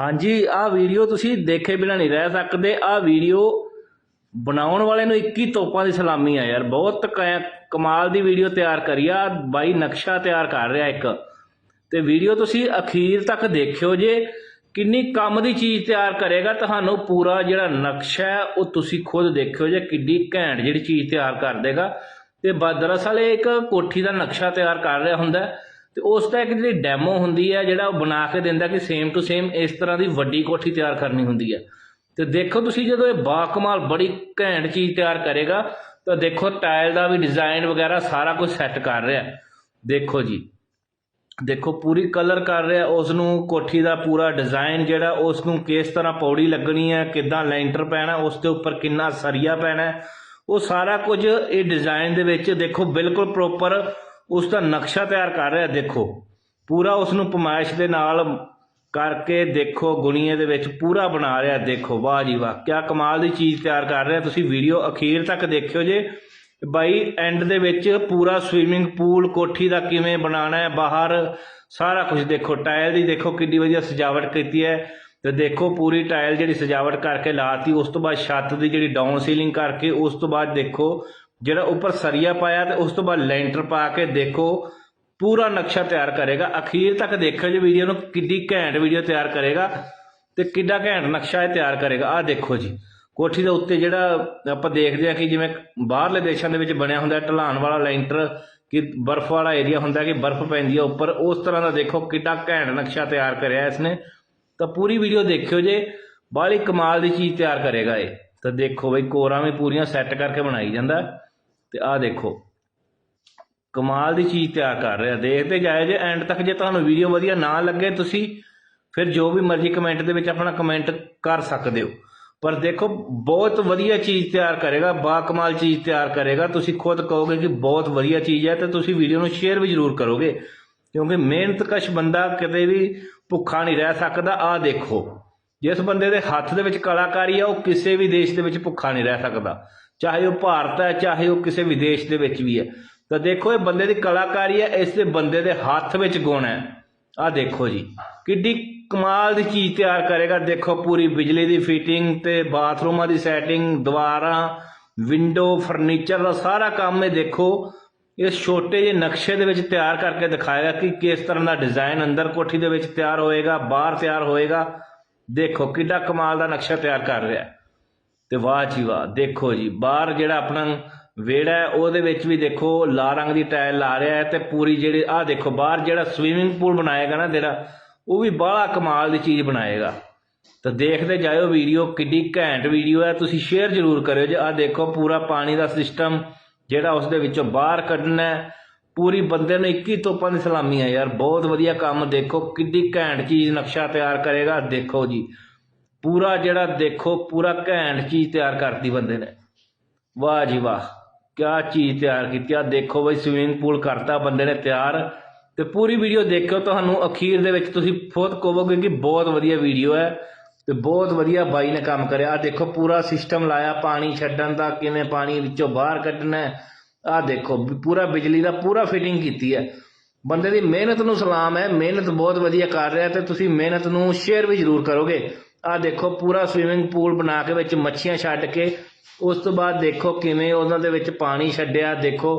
ਹਾਂਜੀ, ਆਹ ਵੀਡੀਓ ਤੁਸੀਂ ਦੇਖੇ ਬਿਨਾਂ ਨਹੀਂ ਰਹਿ ਸਕਦੇ। ਆਹ ਵੀਡੀਓ ਬਣਾਉਣ ਵਾਲੇ ਨੂੰ 21 ਤੋਪਾਂ ਦੀ ਸਲਾਮੀ ਆ ਯਾਰ। ਬਹੁਤ ਕ- ਕਮਾਲ ਦੀ ਵੀਡੀਓ ਤਿਆਰ ਕਰੀ ਆ। ਬਾਈ ਨਕਸ਼ਾ ਤਿਆਰ ਕਰ ਰਿਹਾ ਇੱਕ। ਤੇ ਵੀਡੀਓ ਤੁਸੀਂ ਅਖੀਰ ਤੱਕ ਦੇਖਿਓ ਜੇ ਕਿੰਨੀ ਕੰਮ ਦੀ ਚੀਜ਼ ਤਿਆਰ ਕਰੇਗਾ। ਤੁਹਾਨੂੰ ਪੂਰਾ ਜਿਹੜਾ ਨਕਸ਼ਾ ਹੈ, ਉਹ ਤੁਸੀਂ ਖੁਦ ਦੇਖਿਓ ਜੇ ਕਿੱਡੀ ਘੈਂਟ ਜਿਹੜੀ ਚੀਜ਼ ਤਿਆਰ ਕਰ ਦੇਗਾ। ਤੇ ਬ- ਦਰਅਸਲ ਇਹ ਇੱਕ ਕੋਠੀ ਦਾ ਨਕਸ਼ਾ ਤਿਆਰ ਕਰ ਰਿਹਾ ਹੁੰਦਾ ਤੇ ਉਸ ਦਾ ਇੱਕ ਜਿਹੜੀ ਡੈਮੋ ਹੁੰਦੀ ਹੈ ਜਿਹੜਾ ਉਹ ਬਣਾ ਕੇ ਦਿੰਦਾ ਕਿ ਸੇਮ ਟੂ ਸੇਮ ਇਸ ਤਰ੍ਹਾਂ ਦੀ ਵੱਡੀ ਕੋਠੀ ਤਿਆਰ ਕਰਨੀ ਹੁੰਦੀ ਹੈ ਤੇ ਦੇਖੋ ਤੁਸੀਂ ਜਦੋਂ ਇਹ ਬਾਕਮਾਲ ਬੜੀ ਘੈਂਟ ਚੀਜ਼ ਤਿਆਰ ਕਰੇਗਾ, ਤਾਂ ਦੇਖੋ ਟਾਇਲ ਦਾ ਵੀ ਡਿਜ਼ਾਈਨ ਵਗੈਰਾ ਸਾਰਾ ਕੁਝ ਸੈੱਟ ਕਰ ਰਿਹਾ। ਦੇਖੋ ਜੀ, ਦੇਖੋ ਪੂਰੀ ਕਲਰ ਕਰ ਰਿਹਾ ਉਸ ਨੂੰ ਕੋਠੀ ਦਾ ਪੂਰਾ ਡਿਜ਼ਾਈਨ ਜਿਹੜਾ ਉਸ ਨੂੰ ਕਿਸ ਤਰ੍ਹਾਂ ਪੌੜੀ ਲੱਗਣੀ ਹੈ ਕਿੱਦਾਂ ਲੈਂਟਰ ਪੈਣਾ, ਉਸ ਦੇ ਉੱਪਰ ਕਿੰਨਾ ਸਰੀਆ ਪੈਣਾ, ਉਹ ਸਾਰਾ ਕੁਝ ਇਹ ਡਿਜ਼ਾਈਨ ਦੇ ਵਿੱਚ ਦੇਖੋ ਬਿਲਕੁਲ ਪ੍ਰੋਪਰ ਉਸ ਦਾ ਨਕਸ਼ਾ ਤਿਆਰ ਕਰ ਰਿਹਾ, ਦੇਖੋ। ਪੂਰਾ ਉਸ ਨੂੰ ਪਮਾਇਸ਼ ਦੇ ਨਾਲ ਕਰਕੇ ਦੇਖੋ, ਗੁਣੀਏ ਦੇ ਵਿੱਚ ਪੂਰਾ ਬਣਾ ਰਿਹਾ, ਦੇਖੋ। ਵਾਹ ਜੀ ਵਾਹ, ਕਿਆ ਕਮਾਲ ਦੀ ਚੀਜ਼ ਤਿਆਰ ਕਰ ਰਿਹਾ। ਤੁਸੀਂ ਵੀਡੀਓ ਅਖੀਰ ਤੱਕ ਦੇਖਿਓ ਜੇ। ਬਾਈ ਐਂਡ ਦੇ ਵਿੱਚ ਪੂਰਾ ਸਵੀਮਿੰਗ ਪੂਲ ਕੋਠੀ ਦਾ ਕਿਵੇਂ ਬਣਾਉਣਾ ਹੈ, ਬਾਹਰ ਸਾਰਾ ਕੁਝ ਦੇਖੋ। ਟਾਇਲ ਦੀ ਦੇਖੋ ਕਿੰਨੀ ਵਧੀਆ ਸਜਾਵਟ ਕੀਤੀ ਹੈ। ਤੇ ਦੇਖੋ, ਪੂਰੀ ਟਾਇਲ ਜਿਹੜੀ ਸਜਾਵਟ ਕਰਕੇ ਲਾਤੀ, ਉਸ ਤੋਂ ਬਾਅਦ ਛੱਤ ਦੀ ਜਿਹੜੀ ਡਾਊਨ ਸੀਲਿੰਗ ਕਰਕੇ ਉਸ ਤੋਂ ਬਾਅਦ ਦੇਖੋ ਜਿਹੜਾ ਉੱਪਰ ਸਰੀਆ ਪਾਇਆ ਤੇ ਉਸ ਤੋਂ ਬਾਅਦ ਲੈਂਟਰ ਪਾ ਕੇ ਦੇਖੋ, ਪੂਰਾ ਨਕਸ਼ਾ ਤਿਆਰ ਕਰੇਗਾ। ਅਖੀਰ ਤੱਕ ਦੇਖਿਓ ਜੀ ਵੀਡੀਓ ਨੂੰ ਕਿੱਡੀ ਘੈਂਟ ਵੀਡੀਓ ਤਿਆਰ ਕਰੇਗਾ ਤੇ ਕਿੱਡਾ ਘੈਂਟ ਨਕਸ਼ਾ ਇਹ ਤਿਆਰ ਕਰੇਗਾ। ਆਹ ਦੇਖੋ ਜੀ, ਕੋਠੀ ਦੇ ਉੱਤੇ ਜਿਹੜਾ ਆਪਾਂ ਦੇਖਦੇ ਆ ਕਿ ਜਿਵੇਂ ਬਾਹਰਲੇ ਦੇਸ਼ਾਂ ਦੇ ਵਿੱਚ ਬਣਿਆ ਹੁੰਦਾ ਢਲਾਨ ਵਾਲਾ ਲੈਂਟਰ, ਕਿ ਬਰਫ਼ ਵਾਲਾ ਏਰੀਆ ਹੁੰਦਾ ਕਿ ਬਰਫ਼ ਪੈਂਦੀ ਹੈ ਉੱਪਰ, ਉਸ ਤਰ੍ਹਾਂ ਦਾ ਦੇਖੋ ਕਿੱਡਾ ਘੈਂਟ ਨਕਸ਼ਾ ਤਿਆਰ ਕਰਿਆ ਇਸਨੇ। ਤਾਂ ਪੂਰੀ ਵੀਡੀਓ ਦੇਖਿਓ ਜੇ, ਬਾਹਲੀ ਕਮਾਲ ਦੀ ਚੀਜ਼ ਤਿਆਰ ਕਰੇਗਾ ਇਹ। ਤਾਂ ਦੇਖੋ ਬਈ ਕੋਰਾਂ ਵੀ ਪੂਰੀਆਂ ਸੈੱਟ ਕਰਕੇ ਬਣਾਈ ਜਾਂਦਾ। ਤੇ ਆਹ ਦੇਖੋ। ਕਮਾਲ ਦੀ ਚੀਜ਼ ਤਿਆਰ ਕਰ ਰਿਹਾ ਦੇਖਦੇ ਜਾਇਓ ਜੇ ਐਂਡ ਤੱਕ ਜੇ ਤੁਹਾਨੂੰ ਵੀਡੀਓ ਵਧੀਆ ਨਾ ਲੱਗੇ ਤੁਸੀਂ, ਫਿਰ ਜੋ ਵੀ ਮਰਜ਼ੀ ਕਮੈਂਟ ਦੇ ਵਿੱਚ ਆਪਣਾ ਕਮੈਂਟ ਕਰ ਸਕਦੇ ਹੋ। ਪਰ ਦੇਖੋ, ਬਹੁਤ ਵਧੀਆ ਚੀਜ਼ ਤਿਆਰ ਕਰੇਗਾ, ਬਾ ਕਮਾਲ ਚੀਜ਼ ਤਿਆਰ ਕਰੇਗਾ। ਤੁਸੀਂ ਖੁਦ ਕਹੋਗੇ ਕਿ ਬਹੁਤ ਵਧੀਆ ਚੀਜ਼ ਹੈ ਤੇ ਤੁਸੀਂ ਵੀਡੀਓ ਨੂੰ ਸ਼ੇਅਰ ਵੀ ਜ਼ਰੂਰ ਕਰੋਗੇ। ਕਿਉਂਕਿ ਮਿਹਨਤਕਸ਼ ਬੰਦਾ ਕਦੇ ਵੀ ਭੁੱਖਾ ਨਹੀਂ ਰਹਿ ਸਕਦਾ। ਆਹ ਦੇਖੋ, ਜਿਸ ਬੰਦੇ ਦੇ ਹੱਥ ਦੇ ਵਿੱਚ ਕਲਾਕਾਰੀ ਆ, ਉਹ ਕਿਸੇ ਵੀ ਦੇਸ਼ ਦੇ ਵਿੱਚ ਭੁੱਖਾ ਨਹੀਂ ਰਹਿ ਸਕਦਾ। ਚਾਹੇ ਉਹ ਭਾਰਤ ਹੈ, ਚਾਹੇ ਉਹ ਕਿਸੇ ਵਿਦੇਸ਼ ਦੇ ਵਿੱਚ ਵੀ ਹੈ। ਤਾਂ ਦੇਖੋ, ਇਹ ਬੰਦੇ ਦੀ ਕਲਾਕਾਰੀ ਹੈ, ਇਸ ਦੇ ਬੰਦੇ ਦੇ ਹੱਥ ਵਿੱਚ ਗੁਣ ਹੈ। ਆਹ ਦੇਖੋ ਜੀ, ਕਿੱਡੀ ਕਮਾਲ ਦੀ ਚੀਜ਼ ਤਿਆਰ ਕਰੇਗਾ। ਦੇਖੋ, ਪੂਰੀ ਬਿਜਲੀ ਦੀ ਫਿਟਿੰਗ ਤੇ ਬਾਥਰੂਮਾਂ ਦੀ ਸੈਟਿੰਗ ਦੀਵਾਰਾਂ ਵਿੰਡੋ ਫਰਨੀਚਰ ਦਾ ਸਾਰਾ ਕੰਮ ਇਹ ਦੇਖੋ, ਇਸ ਛੋਟੇ ਜਿਹੇ ਨਕਸ਼ੇ ਦੇ ਵਿੱਚ ਤਿਆਰ ਕਰਕੇ ਦਿਖਾਏਗਾ ਕਿ ਕਿਸ ਤਰ੍ਹਾਂ ਦਾ ਡਿਜ਼ਾਈਨ ਅੰਦਰ ਕੋਠੀ ਦੇ ਵਿੱਚ ਤਿਆਰ ਹੋਏਗਾ, ਬਾਹਰ ਤਿਆਰ ਹੋਏਗਾ। ਦੇਖੋ, ਕਿੱਡਾ ਕਮਾਲ ਦਾ ਨਕਸ਼ਾ ਤਿਆਰ ਕਰ ਰਿਹਾ ਹੈ। ਅਤੇ ਵਾਹ ਜੀ ਵਾਹ, ਦੇਖੋ ਜੀ, ਬਾਹਰ ਜਿਹੜਾ ਆਪਣਾ ਵਿਹੜਾ ਉਹਦੇ ਵਿੱਚ ਵੀ ਦੇਖੋ ਲਾਲ ਰੰਗ ਦੀ ਟਾਇਲ ਲਾ ਰਿਹਾ ਅਤੇ ਪੂਰੀ ਜਿਹੜੀ, ਆਹ ਦੇਖੋ, ਬਾਹਰ ਜਿਹੜਾ ਸਵੀਮਿੰਗ ਪੂਲ ਬਣਾਏਗਾ ਨਾ ਜਿਹੜਾ, ਉਹ ਵੀ ਬਾਹਲਾ ਕਮਾਲ ਦੀ ਚੀਜ਼ ਬਣਾਏਗਾ। ਤਾਂ ਦੇਖਦੇ ਜਾਇਓ ਵੀਡੀਓ, ਕਿੱਡੀ ਘੈਂਟ ਵੀਡੀਓ ਹੈ, ਤੁਸੀਂ ਸ਼ੇਅਰ ਜ਼ਰੂਰ ਕਰਿਓ ਜੀ। ਆਹ ਦੇਖੋ, ਪੂਰਾ ਪਾਣੀ ਦਾ ਸਿਸਟਮ ਜਿਹੜਾ ਉਸ ਦੇ ਵਿੱਚੋਂ ਬਾਹਰ ਕੱਢਣਾ ਪੂਰੀ ਬੰਦੇ ਨੂੰ 21 ਤੋਪਾਂ ਦੀ ਸਲਾਮੀ ਹੈ ਯਾਰ, ਬਹੁਤ ਵਧੀਆ ਕੰਮ, ਦੇਖੋ ਕਿੱਡੀ ਘੈਂਟ ਚੀਜ਼ ਨਕਸ਼ਾ ਤਿਆਰ ਕਰੇਗਾ, ਦੇਖੋ ਜੀ। ਪੂਰਾ ਜਿਹੜਾ ਦੇਖੋ, ਪੂਰਾ ਘੈਂਟ ਚੀਜ਼ ਤਿਆਰ ਕਰਤੀ ਬੰਦੇ ਨੇ। ਵਾਹ ਜੀ ਵਾਹ, ਕਿਆ ਚੀਜ਼ ਤਿਆਰ ਕੀਤੀ ਆ। ਦੇਖੋ ਬਈ ਸਵਿਮਿੰਗ ਪੂਲ ਕਰਤਾ ਬੰਦੇ ਨੇ ਤਿਆਰ। ਤੇ ਪੂਰੀ ਵੀਡੀਓ ਦੇਖਿਓ ਤੁਹਾਨੂੰ, ਅਖੀਰ ਦੇ ਵਿੱਚ ਤੁਸੀਂ ਖੁਦ ਕਹੋਗੇ ਕਿ ਬਹੁਤ ਵਧੀਆ ਵੀਡੀਓ ਹੈ ਤੇ ਬਹੁਤ ਵਧੀਆ ਬਾਈ ਨੇ ਕੰਮ ਕਰਿਆ। ਆ ਦੇਖੋ, ਪੂਰਾ ਸਿਸਟਮ ਲਾਇਆ, ਪਾਣੀ ਛੱਡਣ ਦਾ, ਕਿਵੇਂ ਪਾਣੀ ਵਿੱਚੋਂ ਬਾਹਰ ਕੱਢਣਾ ਹੈ। ਆ ਦੇਖੋ, ਪੂਰਾ ਬਿਜਲੀ ਦਾ ਪੂਰਾ ਫਿਟਿੰਗ ਕੀਤੀ ਹੈ। ਬੰਦੇ ਦੀ ਮਿਹਨਤ ਨੂੰ ਸਲਾਮ ਹੈ, ਮਿਹਨਤ ਬਹੁਤ ਵਧੀਆ ਕਰ ਰਿਹਾ ਤੇ ਤੁਸੀਂ ਮਿਹਨਤ ਨੂੰ ਸ਼ੇਅਰ ਵੀ ਜ਼ਰੂਰ ਕਰੋਗੇ। ਆ ਦੇਖੋ, ਪੂਰਾ ਸਵਿਮਿੰਗ ਪੂਲ ਬਣਾ ਕੇ ਵਿੱਚ ਮੱਛੀਆਂ ਛੱਡ ਕੇ, ਉਸ ਤੋਂ ਬਾਅਦ ਦੇਖੋ ਕਿਵੇਂ ਉਹਨਾਂ ਦੇ ਵਿੱਚ ਪਾਣੀ ਛੱਡਿਆ, ਦੇਖੋ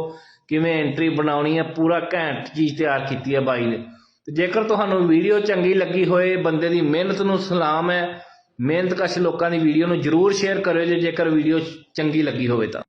ਕਿਵੇਂ ਐਂਟਰੀ ਬਣਾਉਣੀ ਹੈ ਪੂਰਾ ਘੈਂਟ ਚੀਜ਼ ਤਿਆਰ ਕੀਤੀ ਹੈ ਬਾਈ ਨੇ। ਤੇ ਜੇਕਰ ਤੁਹਾਨੂੰ ਵੀਡੀਓ ਚੰਗੀ ਲੱਗੀ ਹੋਏ, ਬੰਦੇ ਦੀ ਮਿਹਨਤ ਨੂੰ ਸਲਾਮ ਹੈ ਮਿਹਨਤਕਸ਼ ਲੋਕਾਂ ਦੀ ਵੀਡੀਓ ਨੂੰ ਜਰੂਰ ਸ਼ੇਅਰ ਕਰਿਓ ਜੇ ਜੇਕਰ ਵੀਡੀਓ ਚੰਗੀ ਲੱਗੀ ਹੋਵੇ ਤਾਂ।